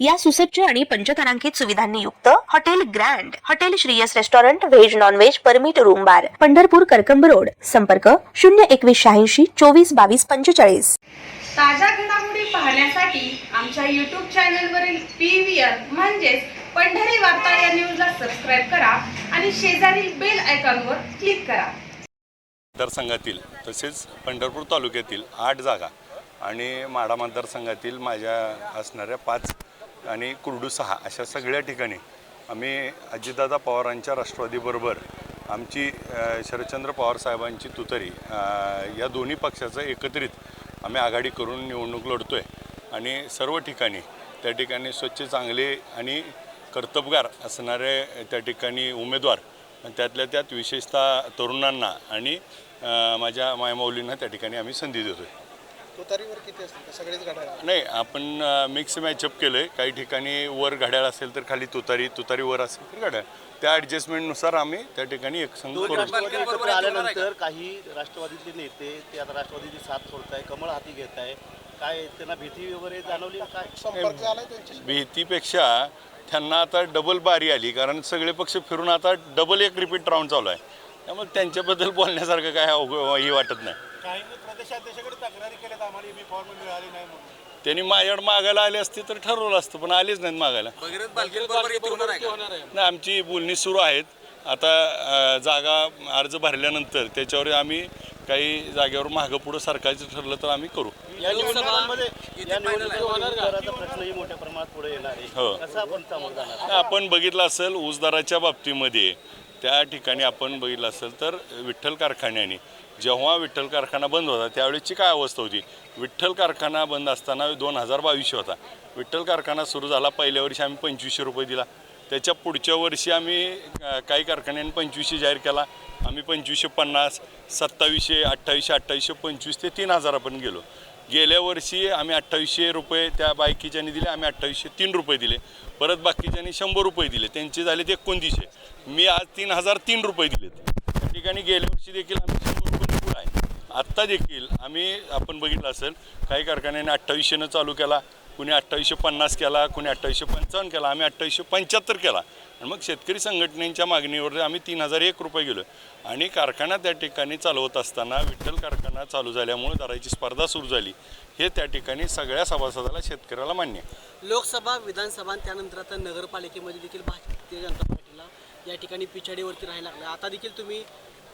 या सुसज्ज आणि पंचतारांकित सुविधांनी युक्त hotel grand hotel Shriyas restaurant veg non veg permit room bar Pandharpur Karkamb road. संपर्क शून्य एकवीस शहाऐंशी चोवीस बावीस पंचेचाळीस. ताज्या घडामोडी पाहण्यासाठी आमच्या यूट्यूब चॅनलवरील पी व्ही आर म्हणजेच पंढरी वार्ता या न्यूजला सबस्क्राईब करा आणि शेजारील बेल आयकॉनवर क्लिक करा. मतदारसंघातील तसेच पंढरपूर तालुक्यातील आठ जागा आणि माढा मतदारसंघातील माझ्या असणाऱ्या पाच आणि कुर्डू सहा अशा सगळ्या ठिकाणी आम्ही अजितदादा पवारांच्या राष्ट्रवादीबरोबर आमची शरदचंद्र पवार साहेबांची तुतरी या दोन्ही पक्षाचं एकत्रित आम्ही आघाडी करून निवडणूक लढतो आहे आणि सर्व ठिकाणी त्या ठिकाणी स्वच्छ चांगले आणि कर्तबगार असणारे त्या ठिकाणी उमेदवार त्यातल्या त्यात विशेषतः तरुणांना आणि माझ्या मायमाऊलींना त्या ठिकाणी आम्ही संधी देतो आहे तुतारीवर किती असतील सगळेच गाड्या नाही आपण मिक्स मॅचअप केलं आहे काही ठिकाणी वर घड्याळ असेल तर खाली तुतारी तुतारी वर असेल तर घड्याळ. त्या ॲडजस्टमेंटनुसार आम्ही त्या ठिकाणी एक संघ करू. राष्ट्रवादी एकत्र आल्यानंतर काही राष्ट्रवादीतले नेते ते आता राष्ट्रवादीची साथ सोडताय कमळ हाती घेत आहे काय त्यांना भीती वगैरे जाणवली का? काय? संपर्क झालाय त्यांच्याशी? भीतीपेक्षा त्यांना आता डबल बारी आली कारण सगळे पक्ष फिरून आता डबल एक रिपीट राऊंड चालू आहे. त्यामुळे त्यांच्याबद्दल बोलण्यासारखं काय अवघ ही वाटत नाही. प्रदेशाध्यक्षाकडे तक्रारी केल्यात आम्हाला बी फॉर्म मिळाली नाही म्हणून. त्यांनी माझ्याकडे मागायला आले असते तर ठरवलं असतं पण आलेच नाहीत मागायला. नाही आमची बोलणी सुरू आहेत. आता अ, जागा अर्ज भरल्यानंतर त्याच्यावर आम्ही काही जागेवर मागं पुढं सरकायचं ठरलं तर आम्ही करू. या निवडणुकांमध्ये या निवडणुकीमध्ये दराचा प्रश्नही मोठ्या प्रमाणात पुढे येणार हो. आहे कसं आपण सामोरं जाणार? नाही, आपण बघितलं असेल ऊसदराच्या बाबतीमध्ये त्या ठिकाणी आपण बघितलं असेल तर विठ्ठल कारखान्याने जेव्हा विठ्ठल कारखाना बंद होता त्यावेळेची काय अवस्था होती? विठ्ठल कारखाना बंद असताना दोन हजार बावीसशे होता. विठ्ठल कारखाना सुरू झाला पहिल्या वर्षी आम्ही पंचवीसशे रुपये दिला. त्याच्या पुढच्या वर्षी आम्ही काही कारखान्यांनी पंचवीसशे जाहीर केला. आम्ही पंचवीसशे पन्नास सत्तावीसशे अठ्ठावीसशे अठ्ठावीसशे पंचवीस ते तीन हजारापर्यंत गेलो. गेल्या वर्षी आम्ही अठ्ठावीसशे रुपये त्या बायकीच्यानी दिले आम्ही अठ्ठावीसशे तीन रुपये दिले. परत बाकीच्यांनी शंभर रुपये दिले. त्यांचे झाले ते एकोणतीसशे. मी आज तीन हजार तीन रुपये दिलेत त्या ठिकाणी गेल्या वर्षी देखील आम्ही शंभर रुपये पुढे आहे. आत्ता देखील आम्ही आपण बघितलं असेल काही कारखान्याने अठ्ठावीसशेनं चालू केला. कुणी अठ्ठावीसशे पन्नास केला कुणी अठ्ठावीसशे पंचावन्न केला आम्ही अठ्ठावीसशे पंच्याहत्तर केला. आणि मग शेतकरी संघटनेच्या मागणीवर आम्ही तीन हजार एक रुपये गेलो. आणि कारखाना त्या ठिकाणी चालवत असताना विठ्ठल कारखाना चालू झाल्यामुळे दराची स्पर्धा सुरू झाली. हे त्या ठिकाणी सगळ्या सभासदाला शेतकऱ्याला मान्य आहे. लोकसभा विधानसभा त्यानंतर आता नगरपालिकेमध्ये देखील भारतीय जनता पार्टीला या ठिकाणी पिछाडीवरती राहायला लागलं. आता देखील तुम्ही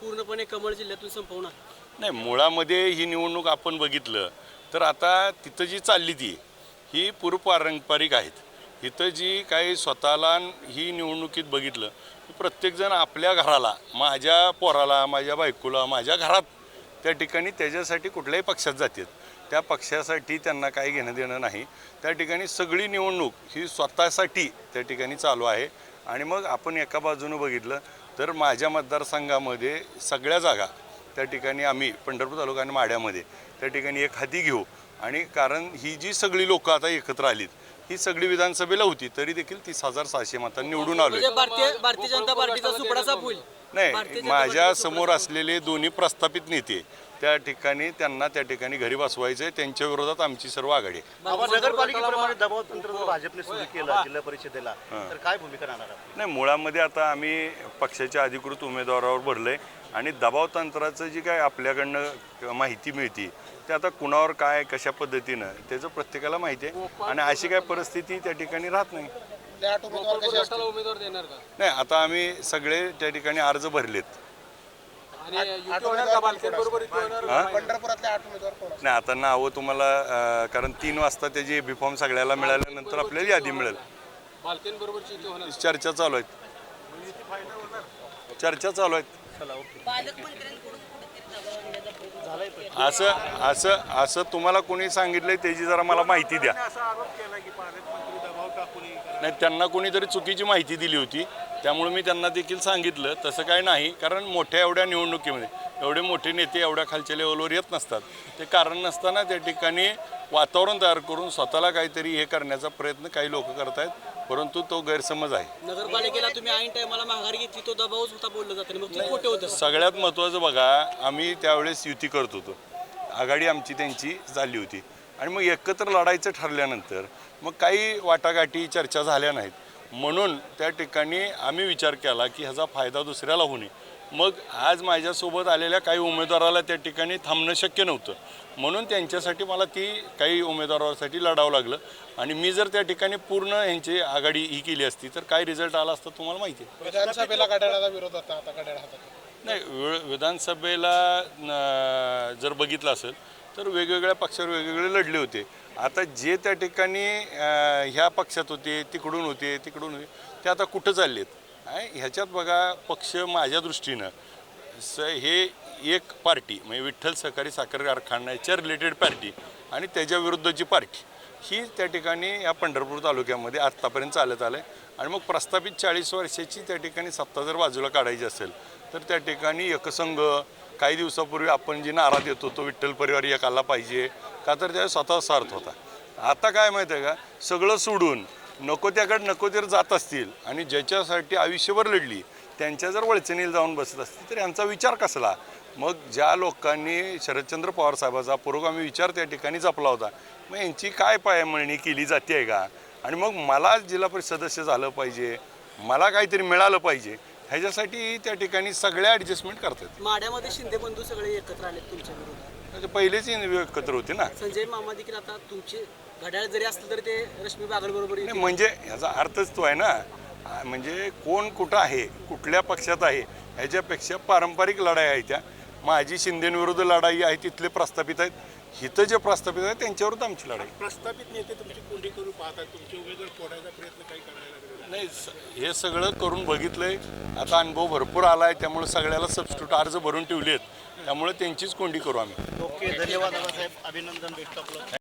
पूर्णपणे कमळ जिल्ह्यातून संपवणार नाही मुळामध्ये ही निवडणूक आपण बघितलं. तर आता तिथं जी चालली ती ही पूर्वपारंपरिक आहेत. इथं जी काही स्वतःला ही निवडणुकीत बघितलं प्रत्येकजण आपल्या घराला माझ्या पोराला माझ्या बायकोला माझ्या घरात त्या ठिकाणी त्याच्यासाठी कुठल्याही पक्षात जातात. त्या पक्षासाठी त्यांना काही घेणं देणं नाही. त्या ठिकाणी सगळी निवडणूक ही स्वतःसाठी त्या ठिकाणी चालू आहे. आणि मग आपण एका बाजूनं बघितलं तर माझ्या मतदारसंघामध्ये सगळ्या जागा त्या ठिकाणी आम्ही पंढरपूर तालुका आणि माड्यामध्ये त्या ठिकाणी एक हाती घेऊ. आणि कारण ही जी सगळी लोकं आता एकत्र आलीत ही सगळी विधानसभेला होती तरी देखील तीस हजार सहाशे मतांनी निवडून आलोय. म्हणजे भारतीय भारतीय जनता पार्टीचा सुपडा साफ होईल. भारतीय नाही माझ्यासमोर असलेले दोन्ही प्रस्थापित नेते त्या ठिकाणी त्यांना त्या ठिकाणी घरी बसवायचं आहे त्यांच्या विरोधात आमची सर्व आघाडी आहे. आपण नगरपालिकेप्रमाणे दबाव तंत्र जर भाजपने सुरू केलं जिल्हा परिषदेला तर काय भूमिका राहणार आहे? नाही मुळामध्ये आता आम्ही पक्षाच्या अधिकृत उमेदवारावर भरलंय. आणि दबाव तंत्राचं जी काय आपल्याकडनं माहिती मिळते ते आता कुणावर काय कशा पद्धतीनं त्याचं प्रत्येकाला माहिती आहे. आणि अशी काय परिस्थिती त्या ठिकाणी राहत नाही. उमेदवार देणार का? नाही आता आम्ही सगळे त्या ठिकाणी अर्ज भरलेत? नाही. आता नावं तुम्हाला कारण तीन वाजता त्याची बी फॉर्म सगळ्याला मिळाल्यानंतर आपल्याला यादी मिळेल. चर्चा चालू आहेत. चर्चा चालू आहेत. असं असं असं तुम्हाला कोणी सांगितलंय त्याची जरा मला माहिती द्या. असा आरोप केला की पालकमंत्री दबाव नाही त्यांना कोणीतरी चुकीची माहिती दिली होती. त्यामुळे मी त्यांना देखील सांगितलं. तसं काय नाही कारण मोठ्या एवढ्या निवडणुकीमध्ये एवढे मोठे नेते एवढ्या खालच्या लेवलवर येत नसतात. ते कारण नसताना त्या ठिकाणी वातावरण तयार करून स्वतःला काहीतरी हे करण्याचा प्रयत्न काही लोक करतायत. परंतु तो गैरसमज आहे. नगरपालिकेला तुम्ही ऐन टायमाला माघार घेतली तो दबावच होता बोललं जातं आणि मग ते खोटे होतं. सगळ्यात महत्त्वाचं बघा आम्ही त्यावेळेस युती करत होतो. आघाडी आमची त्यांची चालली होती. आणि मग एकत्र लढायचं ठरल्यानंतर मग काही वाटाघाटी चर्चा झाल्या नाहीत. म्हणून त्या ठिकाणी आम्ही विचार केला की ह्याचा फायदा दुसऱ्याला होणे मग आज माझ्यासोबत आलेल्या काही उमेदवाराला त्या ठिकाणी थांबणं शक्य नव्हतं. म्हणून त्यांच्यासाठी मला ती काही उमेदवारासाठी लढावं लागलं. आणि मी जर त्या ठिकाणी पूर्ण यांची आघाडी ही केली असती तर काय रिझल्ट आला असता तुम्हाला माहिती आहे. विधानसभेला घड्याळाचा विरोध होता आता घड्याळ हातात नाही विधानसभेला जर बघितलं असेल तर वेगवेगळ्या पक्षावर वेगवेगळे लढले होते. आता जे त्या ठिकाणी ह्या पक्षात होते तिकडून होते तिकडून होते ते आता कुठं चाललेत? ह्याच्यात बघा पक्ष माझ्या दृष्टीनं स हे एक पार्टी म्हणजे विठ्ठल सहकारी साखर कारखान्याच्या रिलेटेड पार्टी आणि त्याच्या विरुद्धची पार्टी. ही त्या ठिकाणी या पंढरपूर तालुक्यामध्ये आत्तापर्यंत चालत आलं आहे आणि मग प्रस्थापित चाळीस वर्षाची त्या ठिकाणी सत्ता जर बाजूला काढायची असेल तर त्या ठिकाणी एकसंघ काही दिवसापूर्वी आपण जी नारा देतो तो विठ्ठल परिवार एक आला पाहिजे का तर त्या स्वतः स्वार्थ होता. आता काय माहिती आहे का? सगळं सोडून नको त्याकडे नको जर जात असतील आणि ज्याच्यासाठी आयुष्यभर लढली त्यांच्या जर वळचणीला जाऊन बसत असतील तर यांचा विचार कसला? मग ज्या लोकांनी शरदचंद्र पवार साहेबाचा पुरोगामी विचार त्या ठिकाणी जपला होता मग यांची काय पायमळणी केली जाते आहे का? आणि मग मला जिल्हा परिषद सदस्य झालं पाहिजे मला काहीतरी मिळालं पाहिजे ह्याच्यासाठी त्या ठिकाणी सगळ्या ॲडजस्टमेंट करतात. माड्यामध्ये शिंदे बंधू सगळे एकत्र आले तुमच्या विरोधात. म्हणजे पहिलेच एकत्र होते ना. संजय मामा देखील आता तुमचे घड्याळ जरी असलं तरी ते रश्मी बागल बरोबर नाही, म्हणजे ह्याचा अर्थच तो आहे ना. म्हणजे कोण कुठं आहे कुठल्या पक्षात आहे ह्याच्यापेक्षा पारंपरिक लढाई आहे त्या. माझी शिंदेविरुद्ध लढाई आहे तिथले प्रस्थापित आहेत. इथं जे प्रस्थापित आहेत त्यांच्याविरुद्ध आमची लढाई. प्रस्थापित नेते तुमची कोंडी करू पाहतात. तुमचे उमेदवार फोडायचा प्रयत्न काही करायला नाही. स- हे सगळं करून बघितलंय. आता अनुभव भरपूर आला आहे त्यामुळे सगळ्याला सबस्टिट्यूट अर्ज भरून ठेवले आहेत त्यामुळे त्यांचीच कोंडी करू आम्ही. ओके धन्यवाद दादासाहेब अभिनंदन भेटतो आपलं